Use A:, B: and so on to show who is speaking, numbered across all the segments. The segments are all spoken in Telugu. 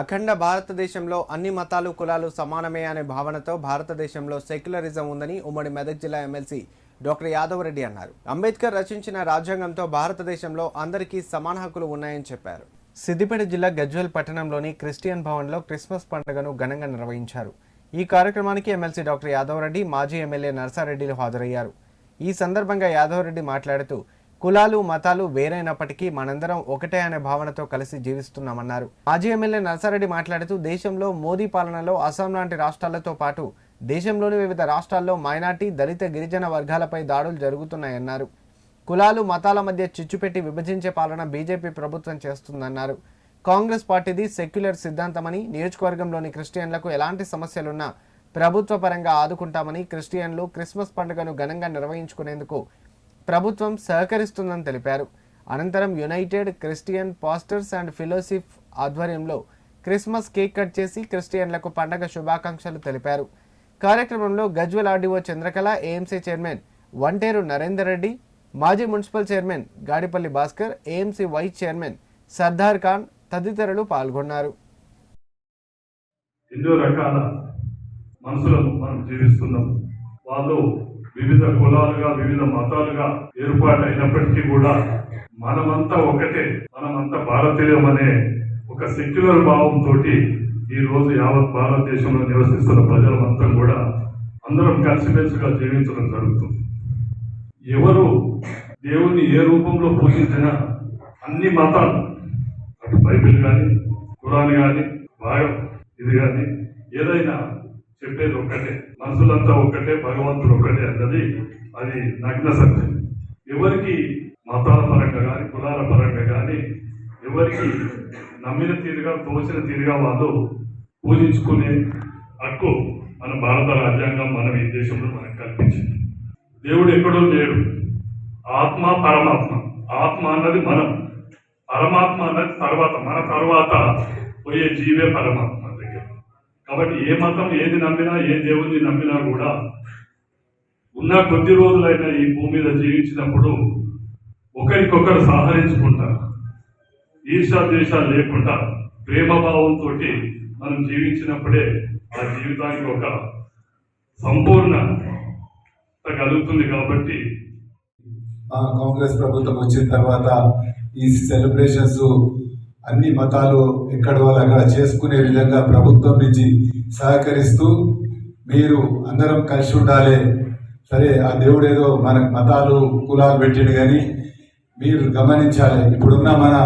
A: అఖండ భారతదేశంలో అన్ని మతాలు కులాలు సమానమే అనే భావనతో భారతదేశంలో సెక్యులరిజం ఉందని ఉమ్మడి మెదక్ జిల్లా ఎమ్మెల్సీ డాక్టర్ యాదవ్ రెడ్డి అన్నారు. అంబేద్కర్ రచించిన రాజ్యాంగంతో భారతదేశంలో అందరికీ సమాన హక్కులు ఉన్నాయని చెప్పారు. సిద్దిపేట జిల్లా గజ్వెల్ పట్టణంలోని క్రిస్టియన్ భవన్లో క్రిస్మస్ పండుగను ఘనంగా నిర్వహించారు. ఈ కార్యక్రమానికి ఎమ్మెల్సీ డాక్టర్ యాదవ్ రెడ్డి మాజీ ఎమ్మెల్యే నర్సారెడ్డిలు హాజరయ్యారు. ఈ సందర్భంగా యాదవ్ రెడ్డి మాట్లాడుతూ కులాలు మతాలు వేరైనప్పటికీ మనందరం ఒకటే అనే భావనతో కలిసి జీవిస్తున్నామన్నారు. మాజీ ఎమ్మెల్యే నర్సారెడ్డి మాట్లాడుతూ దేశంలో మోదీ పాలనలో అస్సాం లాంటి రాష్ట్రాలతో పాటు దేశంలోని వివిధ రాష్ట్రాల్లో మైనార్టీ దళిత గిరిజన వర్గాలపై దాడులు జరుగుతున్నాయన్నారు. కులాలు మతాల మధ్య చిచ్చుపెట్టి విభజించే పాలన బీజేపీ ప్రభుత్వం చేస్తుందన్నారు. కాంగ్రెస్ పార్టీది సెక్యులర్ సిద్ధాంతమని నియోజకవర్గంలోని క్రిస్టియన్లకు ఎలాంటి సమస్యలున్నా ప్రభుత్వ పరంగా ఆదుకుంటామని క్రిస్టియన్లు క్రిస్మస్ పండుగను ఘనంగా నిర్వహించుకునేందుకు ప్రభుత్వం సహకరిస్తుందని తెలిపారు. అనంతరం యునైటెడ్ క్రిస్టియన్ పాస్టర్స్ అండ్ ఫిలోసిఫ్ ఆధ్వర్యంలో క్రిస్మస్ కేక్ కట్ చేసి క్రిస్టియన్లకు పండగ శుభాకాంక్షలు తెలిపారు. కార్యక్రమంలో Gajwel RDO Chandrakala AMC chairman Vanteru Narender Reddy మాజీ municipal chairman Gadipalli Bhaskar AMC vice chairman Sardar Khan తదితరులు పాల్గొన్నారు.
B: ఎన్నో రకాల మనుషులను మనం జీవిస్తున్నాం. వాళ్ళు వివిధ కులాలుగా వివిధ మతాలుగా ఏర్పాటు అయినప్పటికీ కూడా మనమంతా ఒకటే మనమంతా భారతీయం అనే ఒక సెక్యులర్ భావంతో ఈరోజు రోజు యావత్ భారతదేశంలో నివసిస్తున్న ప్రజలమంతా కూడా అందరం కలిసిమెలిసిగా జీవించడం జరుగుతుంది. ఎవరు దేవుణ్ణి ఏ రూపంలో పూజించినా అన్ని మతాలు అటు బైబిల్ కానీ ఖురాన్ కానీ బాగా ఇది కానీ ఏదైనా చెప్పేది ఒక్కటే మనుషులంతా ఒక్కటే భగవంతుడు ఒక్కటే అన్నది అది నగ్న సత్యం. ఎవరికి మతాల పరంగా కానీ కులాల పరంగా కానీ ఎవరికి నమ్మిన తీరుగా తోచిన తీరుగా వాళ్ళు పూజించుకునే హక్కు మన భారత రాజ్యాంగం మనం ఈ దేశంలో మనకు కల్పించింది. దేవుడు ఎక్కడో లేడు. ఆత్మ పరమాత్మ. ఆత్మ అన్నది మనం. పరమాత్మ అన్నది తర్వాత మన తర్వాత పోయే జీవే పరమాత్మ. కాబట్టి ఏ మతం ఏది నమ్మినా ఏ దేవుడిని నమ్మినా కూడా ఉన్న కొద్ది రోజులైన ఈ భూమి మీద జీవించినప్పుడు ఒకరికొకరు సహకరించుకుంటారు. ఈర్షా దేశాలు లేకుండా ప్రేమభావంతో మనం జీవించినప్పుడే ఆ జీవితానికి ఒక సంపూర్ణ కలుగుతుంది కాబట్టి
C: ఆ కాంగ్రెస్ ప్రభుత్వం వచ్చిన తర్వాత ఈ సెలబ్రేషన్స్ అన్ని మతాలు ఎక్కడ వాళ్ళు అక్కడ చేసుకునే విధంగా ప్రభుత్వం నుంచి సహకరిస్తూ మీరు అందరం కలిసి ఉండాలి. సరే ఆ దేవుడు ఏదో మనకు మతాలు కులాలు పెట్టిండు కానీ మీరు గమనించాలి. ఇప్పుడున్న మన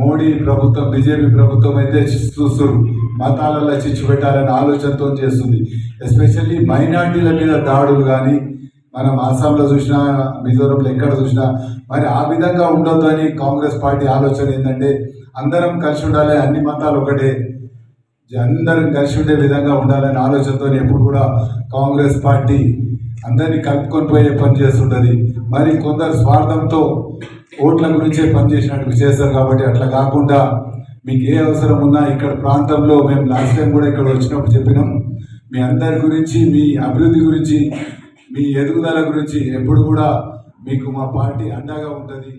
C: మోడీ ప్రభుత్వం బీజేపీ ప్రభుత్వం అయితే చూస్తున్నారు మతాలలో చిచ్చు పెట్టాలనే ఆలోచనతో చేస్తుంది. ఎస్పెషల్లీ మైనార్టీల మీద దాడులు కానీ మనం ఆసాంలో చూసినా మిజోరంలో ఎక్కడ చూసినా మరి ఆ విధంగా ఉండొద్దు అని కాంగ్రెస్ పార్టీ ఆలోచన ఏంటంటే అందరం కలిసి ఉండాలి అన్ని మతాలు ఒకటే. అందరం కలిసి ఉండే విధంగా ఉండాలనే ఆలోచనతో ఎప్పుడు కూడా కాంగ్రెస్ పార్టీ అందరినీ కలుపుకొని పోయే పని చేస్తుంటుంది. మరి కొందరు స్వార్థంతో ఓట్ల గురించే పనిచేసినట్టు చేస్తారు కాబట్టి అట్లా కాకుండా మీకు ఏ అవసరం ఉన్నా ఇక్కడ ప్రాంతంలో మేము లాస్ట్ టైం కూడా ఇక్కడ వచ్చినప్పుడు చెప్పినాం. మీ అందరి గురించి మీ అభివృద్ధి గురించి మీ ఎదుగుదల గురించి ఎప్పుడు కూడా మీకు మా పార్టీ అండగా ఉంటుంది.